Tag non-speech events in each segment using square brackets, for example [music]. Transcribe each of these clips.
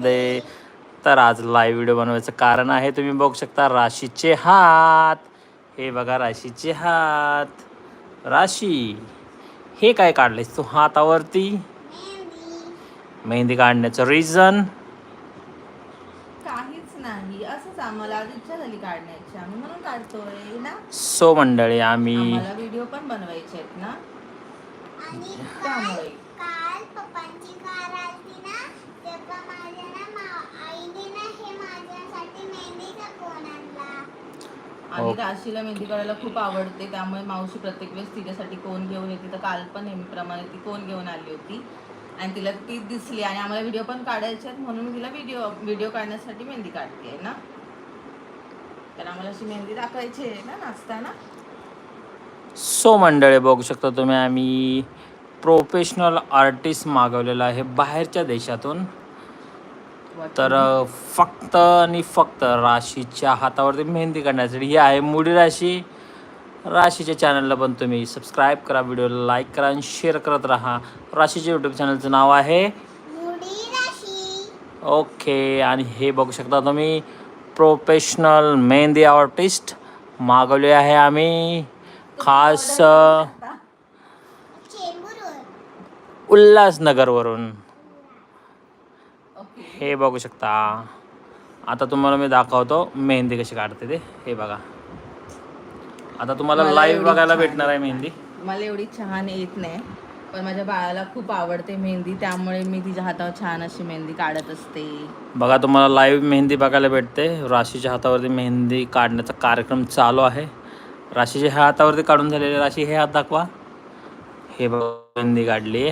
दे तर आज live video बनवायचं कारण आहे तुम्ही बघू शकता राशीचे हात. हे बघा राशीचे हात. राशी हे काय काढलेस तू हातावरती? मेहंदी काढण्याचं रिझन काहीच नाही. असंच आम्हाला आज इच्छा झाली काढण्याची आम्ही म्हणून काढतोय ना? सो मंडळी आम्ही आम्हाला व्हिडिओ पण बनवायचे आहेत ना? आणि त्यामुळे. काल पप्पांची कार आलती ना तेव्हा माझ्या ना मा- आईने ना हे माझ्यासाठी मेहंदीचा कोण आणला आणि. राशीला मेहंदी काढायला खूप आवडते त्यामुळे मावशी प्रत्येक वेळेस तिच्यासाठी कोण घेऊन येते तर काल पण नेहमीप्रमाणे ती कोण घेऊन आली होती. आणि तिला ती दिसली आणि आम्हाला व्हिडिओ पण काढायचे आहेत म्हणून तिला व्हिडिओ व्हिडिओ काढण्यासाठी मेहंदी काढते ना? तर आम्हाला अशी मेहंदी दाखवायची आहे ना नाचताना? सो मंडळी बघू शकता तुम्ही आम्ही प्रोफेशनल आर्टिस्ट मागवलेला आहे बाहेरच्या देशातून. तर फक्त आणि फक्त राशीच्या हातावरती मेहंदी काढण्यासाठी ही आहे मुडी राशी. राशीच्या चॅनलला पण तुम्ही सबस्क्राईब करा व्हिडिओला लाईक करा आणि शेअर करत राहा. राशीच्या यूट्यूब चॅनलचं नाव आहे? मुडी राशी. ओके आणि हे बघू शकता तुम्ही. प्रोफेशनल मेहंदी आर्टिस्ट मागवले आहे आम्ही. खास उल्हासनगरवरून. हे बघू शकता. आता तुम्हाला मी दाखवतो मेहंदी कशी काढते ते. हे बघा. आता तुम्हाला लाईव्ह बघायला भेटणार आहे मेहंदी. मला एवढी छान येत नाही. पण माझ्या बाळाला खूप आवडते मेहंदी त्यामुळे मी तिच्या हातावर छान अशी मेहंदी काढत असते. बघा तुम्हाला लाईव्ह मेहंदी बघायला भेटते. राशीच्या हातावरती मेहंदी काढण्याचा कार्यक्रम चालू आहे. राशीच्या ह्या हातावरती काढून झालेले राशी हे हात दाखवा. हे बघा मेहंदी काढली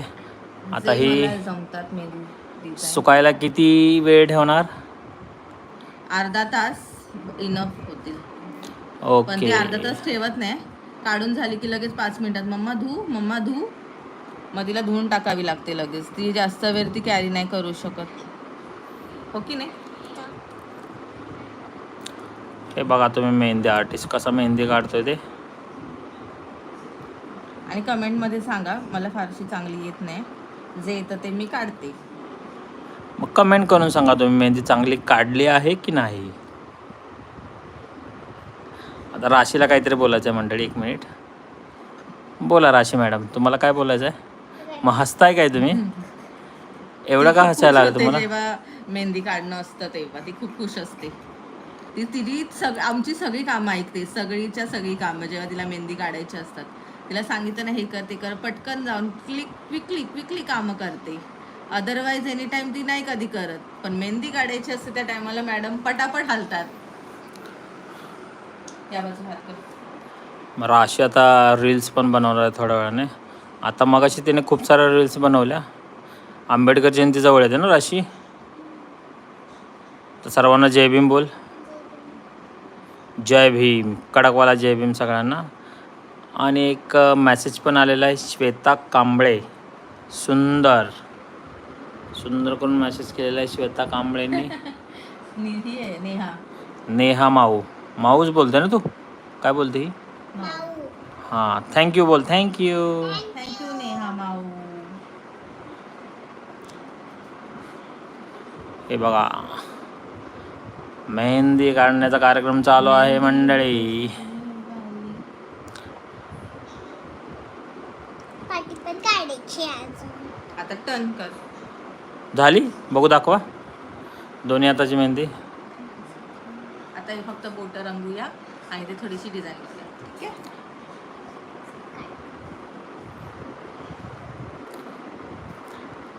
आता ही जमतात मेहंदी. सुकायला किती वेळ ठेवणार? अर्धा तास इनफ होतील. पण ते ओके अर्धा तास ठेवत नाही. काढून झाली की लगेच पाच मिनिटात मम्मा धू मम्मा धू. मग तिला धुवून टाकावी लागते लगेच. ती जास्त वेळ ती कॅरी नाही करू शकत. हो की नाही? हे बघा तुम्ही मेहंदी आर्टिस्ट कसा मेहंदी काढतोय ते. आणि कमेंटमध्ये सांगा मला फारशी चांगली येत नाही. जे येतं ते मी काढते. मग कमेंट करून सांगा तुम्ही मेहंदी चांगली काढली आहे की नाही? आता राशीला काहीतरी बोलायचं आहे मंडळी एक मिनिट बोला राशी मॅडम तुम्हाला काय बोलायचं आहे मग हसताय काय तुम्ही? एवढं का हसायला लागलं तुम्हाला? मेहंदी काढणं असतं तेव्हा ती खूप खुश असते. ती तिची सग आमची सगळी कामं ऐकते सगळीच्या सगळी कामं जेव्हा तिला मेहंदी काढायची असतात. तिला सांगितलं ना हे कर ते कर पटकन जाऊन क्लिक क्विकली क्विकली कामं करते. अदरवाईज एनी टाइम ती नाही कधी करत. पण मेहंदी काढायची असते त्या टायमाला मॅडम पटापट हलतात. या बाजू हात राशी आता रील्स पण बनवणार आहे थोड्या वेळाने. आता मगाशी तिने खूप साऱ्या रील्स बनवल्या. आंबेडकर जयंती जवळ येते ना राशी? तर सर्वांना जय भीम बोल. जय भीम. कडकवाला जय भीम सगळ्यांना. आणि एक मॅसेज पण आलेला आहे श्वेता कांबळे. सुंदर. सुंदर करून मेसेज केलेला आहे श्वेता कांबळेंनी. [laughs] निधी आहे नेहा. नेहा माऊ. माऊच बोलते ना तू? काय बोलते ही? हां थँक्यू बोल थँक्यू थँक्यू नेहा माऊ. हे बघा. मेहंदी काढण्याचा कार्यक्रम चालू आहे मंडळी पाठी पण काढायची अजून आता टर्न कर झाली? बघू दाखवा. दोन्ही हाताची मेहंदी. आता हे फक्त बोट रंगूया आणि ते थोडीशी डिझाईन करूया.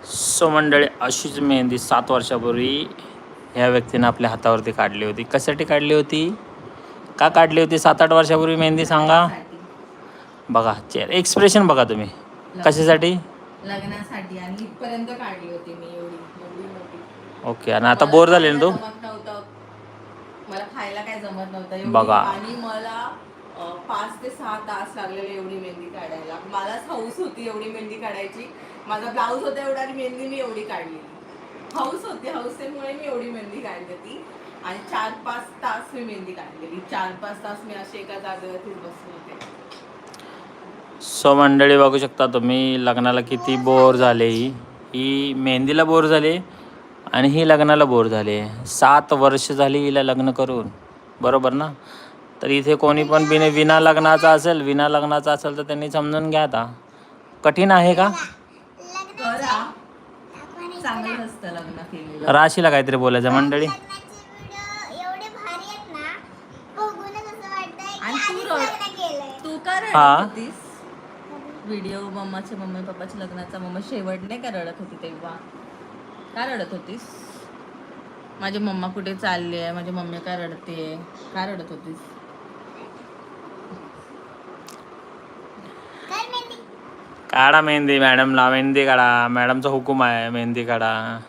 सो मंडळी अशीच मेहंदी सात वर्षापूर्वी ह्या व्यक्तीनं आपल्या हातावरती काढली होती. कशासाठी काढली होती? का काढली होती सात आठ वर्षापूर्वी मेहंदी सांगा. बघा चेअर एक्सप्रेशन बघा तुम्ही. कशासाठी? लग्नासाठी आणि इथपर्यंत काढली होती मी एवढी मोठी ओके आणि आता मला बोर झाले ना खायला तू? जमत नव्हतं. मला खायला काय जमत नव्हतं. एवढी- बघा. आणि मला अं, पाच ते सहा तास लागलेले एवढी मेहंदी काढायला. मलाच हौस होती एवढी मेहंदी काढायची. माझा ब्लाऊज होता एवढा आणि मेहंदी मी एवढी काढली. हौस होती हौसेमुळे मी एवढी मेहंदी काढली होती. आणि चार पाच तास मी मेहंदी काढलेली. चार पाच तास मी अशी एका जागेवरतीच बसले होते. सो मंडळी बघू शकता तुम्ही लग्नाला किती बोर झाले. ही ही मेहंदीला बोर झाले आणि ही लग्नाला बोर झाली. सात वर्ष झाली हिला लग्न करून. बरोबर ना? तर इथे कोणी पण बिने विना लग्नाचा असेल विना लग्नाचा असेल तर त्यांनी समजून घ्या आता. कठीण आहे का? राशीला काहीतरी बोलायचं मंडळी. हा. व्हिडिओ मम्माच्या मम्मी पप्पाच्या लग्नाचा मम्मा शेवट नाही का रडत होती तेव्हा? का रडत होतीस? माझी मम्मा कुठे चालली आहे? माझी मम्मी का रडते? का रडत होतीस? काढा मेहंदी मॅडमला मेहंदी काढा. मॅडमचा हुकूम आहे. मेहंदी काढा.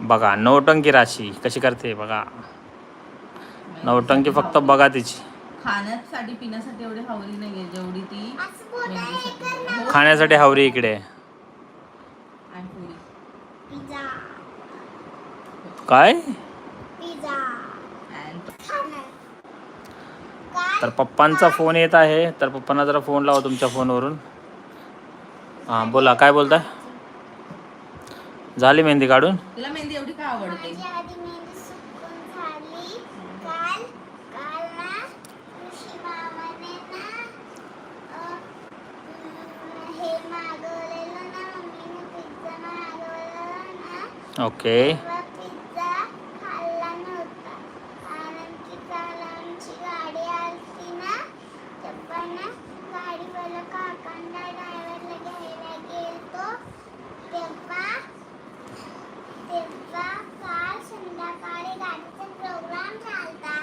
बघा नौटंकी राशी कशी करते बघा. नौटंकी फक्त बघा तिची. खाण्यासाठी पिण्यासाठी एवढी हवली नाही जेवढी ती मेहंदीसाठी. खाण्यासाठी हावरी इकडे. आणि पुरी. पिझ्झा. काय? पिझ्झा. खाणार तर पप्पांचा फोन येत आहे. तर पप्पांना जरा फोन लावा तुमच्या फोनवरून. हां बोला काय बोलताय? झाली मेहंदी काढून? तुला मेहंदी एवढी का आवडते? माझी आधी मेहंदी सुकून झाली काल काल ना ऋषी मामाने ना अ, अं, हे मागवलेलं ना मम्मीने पिझ्झा मागवलेला ना ओके तेव्हा पिझ्झा खाल्ला नव्हता कारण की काल आमची गाडी आलती ना तेव्हा ना गाडीवाला काकांना ड्रायव्हरला घ्यायला गेलतो तेव्हा तेव्हा काल संध्याकाळी गाडीचा प्रोग्राम चालता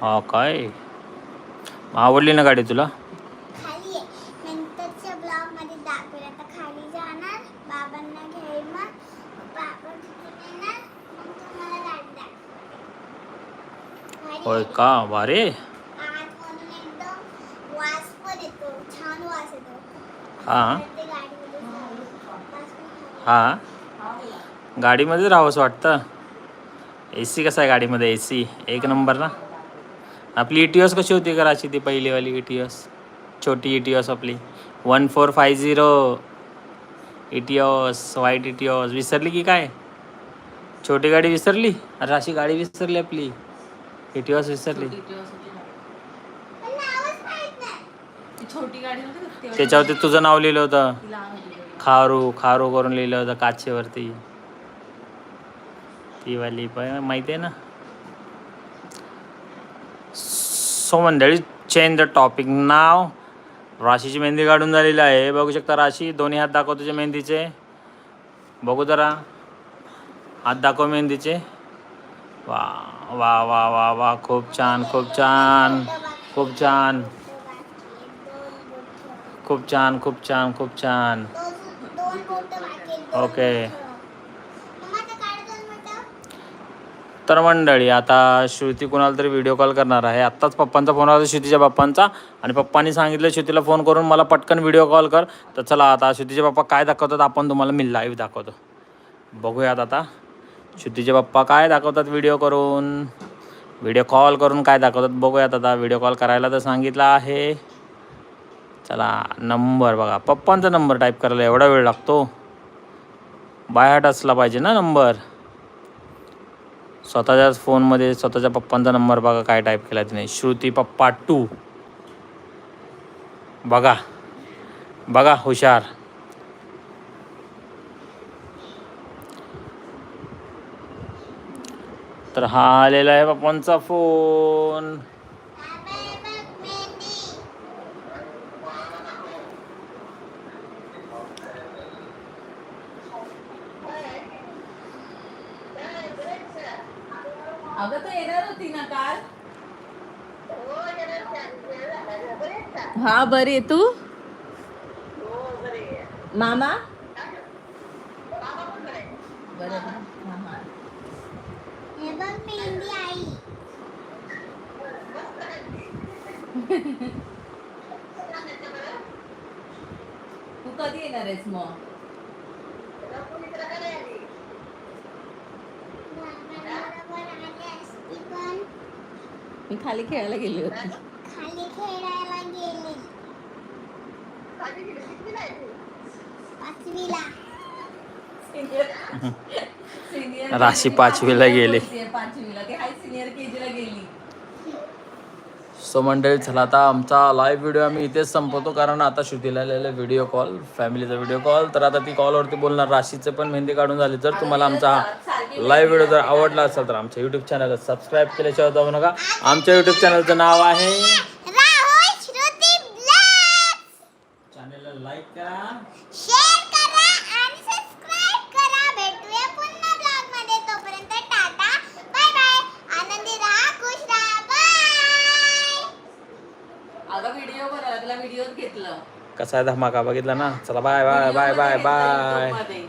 हा काय आवडली ना गाडी तुला खाली आहे नंतरच्या ब्लॉगमध्ये दाखवेल आता खाली जाणार बाबांना घेईल मग बाबा तिथून येणार मग तुम्हाला गाडी दाखवेल भारी होय का? भारे रे हा. गाडीमध्ये हा गाडीमध्येच राहावंसं वाटतं. ए सी कसं आहे गाडीमध्ये? ए सी एक नंबर ना आपली ई टी कशी होती कराची ती पहिलीवाली ई टी छोटी ई टी आपली. One four five zero E T white E T विसरली की काय? छोटी गाडी विसरली? अरे अशी गाडी विसरली आपली. एस विसरली? छोटी ना. त्याच्यावरती तुझं नाव लिहिलं होतं. ती लहान होती तेव्हा. खारू खारू करून लिहिलं होतं काचेवरती. ती वाली पण माहिती आहे ना? सो मंडळी चेंज द टॉपिक नाव राशीची मेहंदी काढून झालेली आहे. बघू शकता राशी दोन्ही हात दाखव तुझ्या मेहंदीचे. बघू जरा. हात दाखव मेहंदीचे. वा. वा वा वा वा. खूप छान खूप छान. खूप छान. खूप छान खूप छान खूप छान. ओके. तर मंडळी आता श्रुती कुणाला तरी व्हिडिओ कॉल करणार आहे. आत्ताच पप्पांचा फोन आला श्रुतीच्या पप्पांचा. आणि पप्पांनी सांगितलं श्रुतीला फोन करून मला पटकन व्हिडिओ कॉल कर. तर चला आता श्रुतीचे पप्पा काय दाखवतात आपण तुम्हाला मी लाईव्ह दाखवतो. बघूयात आता. श्रुतीचे पप्पा काय दाखवतात व्हिडिओ करून? व्हिडिओ कॉल करून काय दाखवतात? बघूयात आता. व्हिडिओ कॉल करायला तर सांगितलं आहे. चला नंबर बघा. पप्पांचा नंबर टाईप करायला एवढा वेळ लागतो. बायहाट असला पाहिजे ना नंबर स्वतःच्याच फोनमध्ये स्वतःच्या पप्पांचा नंबर बघा काय टाईप केला तिने. श्रुती पप्पा टू बघा. बघा हुशार. तर हा आलेला आहे पप्पांचा फोन. हा बरी तू? मामा? बरं आहे. हा, हा. हे बघ मेहंदी आई तू कधी येणार आहेस मग? मी खाली खेळायला गेली होती. खाली खेळायला गेली. पाचवीला. राशी पाचवीला गेली. पाचवीला ती हाय सिनियर केजीला गेली सो मंडळी चला आता आमचा लाईव्ह व्हिडिओ आम्ही इथेच संपवतो कारण आता श्रुतीला आलेला व्हिडिओ कॉल फॅमिलीचा व्हिडिओ कॉल तर आता ती कॉलवरती बोलणार राशीचे पण मेहंदी काढून झाली. जर तुम्हाला आमचा लाईव्ह व्हिडिओ जर आवडला असेल तर आमच्या यूट्यूब चॅनलला सबस्क्राईब केल्याशिवाय जाऊ नका. आमच्या यूट्यूब चॅनलचं नाव आहे चॅनलला लाईक करा आणि सबस्क्राईब करा भेटूया पुन्हा ब्लॉगमध्ये तोपर्यंत टाटा बाय बाय आनंदी राहा खुश राहा बाय अगं व्हिडिओ बनवला तुला व्हिडिओत घेतलं कसा आहे धमाका? बघितला ना? चला bye bye bye bye bye